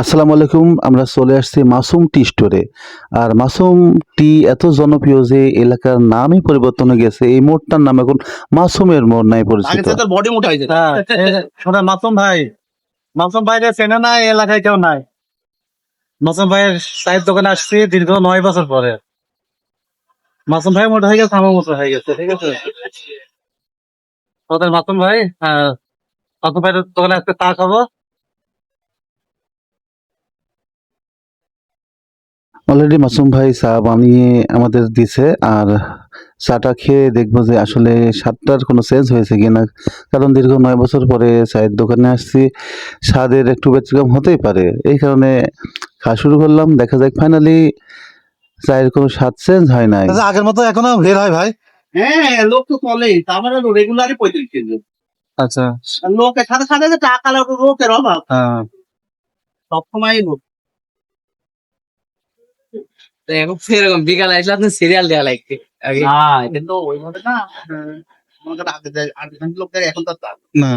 আসসালামু আলাইকুম আমরা চলে আসছি মাসুম টি স্টোরে আর মাসুম টি এত জনপ্রিয় যে এলাকার নামই পরিবর্তন হয়ে গেছে এই মোড়টার নাম এখন মাসুমের মোড় নাই আগে পরিচিত বডি মোটা হয়েছে। হ্যাঁ শোনা মাসুম ভাই মাসুম ভাইরে চেনে না এই এলাকায় কেউ নাই। মাসুম ভাইয়ের চায়ের দোকানে আসছি দীর্ঘ নয় বছর পরে। মাসুম ভাই মোটা হয়ে গেছে আমার মতো হয়ে গেছে ঠিক আছে? তোদের মাসুম ভাই হ্যাঁ মাসুম ভাইয়ের দোকানে আজকে চা খাব। অলরেডি মাসুম ভাই চা বানিয়ে আমাদের দিছে আর চাটা খেয়ে দেখব যে আসলে স্বাদটার কোনো চেঞ্জ হয়েছে কিনা। কারণ দীর্ঘ নয় বছর পরে চায়ের দোকানে আসছি স্বাদের একটু ব্যতিক্রম হতেই পারে। এই কারণে খাওয়া শুরু করলাম দেখা যাক ফাইনালি চায়ের কোনো স্বাদ চেঞ্জ হয় নাই। আগের মতো এখনও ভিড় হয় ভাই? হ্যাঁ লোক তো চলেই তার মানে রেগুলারই পঁয়ত্রিশ কেজি। আচ্ছা। লোকের সাথে সাথে টাকা লাগবে লোকের অভাব। হ্যাঁ। সবসময় লোক এরকম বিকালে আসলে আপনি সিরিয়াল দেওয়া লাগবে। আগে। কিন্তু ওই না মনে লোক এখন তো না।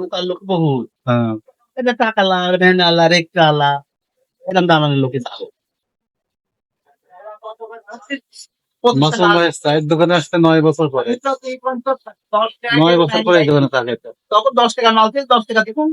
লোকাল বহুত হ্যাঁ এটা টাকা লা ভ্যান আলা রেক্কা আলা এরকম দামের লোকে যাব। মাসুম ভাই চায়ের দোকানে আসতে নয় বছর পরে। নয় বছর পরে এই দোকানে চা তখন দশ টাকা মাল থেকে দশ টাকা দেখুন